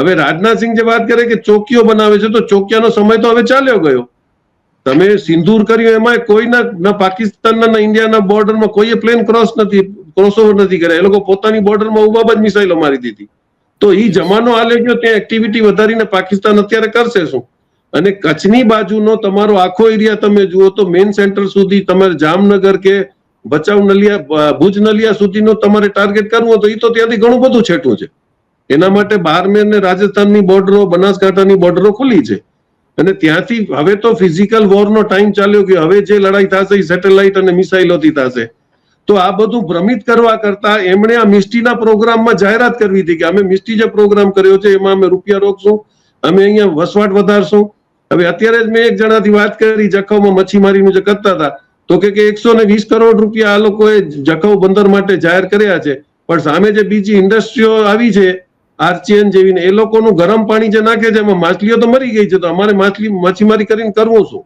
હવે રાજનાથસિંહ જે વાત કરે કે ચોકીઓ બનાવે છે, તો ચોકિયાનો સમય તો હવે ચાલ્યો ગયો. તમે સિંદૂર કર્યું એમાં કોઈના પાકિસ્તાનના ઇન્ડિયાના બોર્ડરમાં કોઈએ પ્લેન ક્રોસ નથી, ક્રોસઓવર નથી કર્યા. એ લોકો પોતાની બોર્ડરમાં ઊભા જ મિસાઇલો મારી દીધી. તો એ જમાનો હાલે ગયો, ત્યાં એક્ટિવિટી વધારીને પાકિસ્તાન અત્યારે કરશે શું? અને કચ્છની બાજુનો તમારો આખો એરિયા તમે જુઓ તો મેઇન સેન્ટર સુધી તમારે જામનગર કે ભચાઉ નલિયા, ભુજ નલિયા સુધીનો તમારે ટાર્ગેટ કરવું તો એ તો ત્યાંથી ઘણું બધું છેટું છે. એના માટે બારમેર ને રાજસ્થાનની બોર્ડરો બનાસકાંઠાની બોર્ડરો ખુલી છે. અને ત્યાંથી હવે તો ફિઝિકલ વોરનો ટાઈમ ચાલ્યો ગયો. હવે જે લડાઈ થશે એ સેટેલાઇટ અને મિસાઇલોથી થશે. તો આ બધું ભ્રમિત કરવા કરતા એમણે આ મિસ્ટીના પ્રોગ્રામમાં જાહેરાત કરવી હતી કે અમે મિસ્ટી જે પ્રોગ્રામ કર્યો છે, એમાં અમે રૂપિયા રોકશું, અમે અહીંયા વસવાટ વધારશું. હવે અત્યારે જ મેં એક જણાથી વાત કરી, જખૌમાં મચ્છીમારીનું જે કરતા હતા. તો કે કે એકસો ને વીસ કરોડ રૂપિયા આ લોકોએ જખૌ બંદર માટે જાહેર કર્યા છે. પણ સામે જે બીજી ઇન્ડસ્ટ્રીઓ આવી છે આરચીએન જેવી એ લોકોનું ગરમ પાણી જે નાખે છે, એમાં માછલીઓ તો મરી ગઈ છે, તો અમારે માછલી માછીમારી કરીને કરવું શું?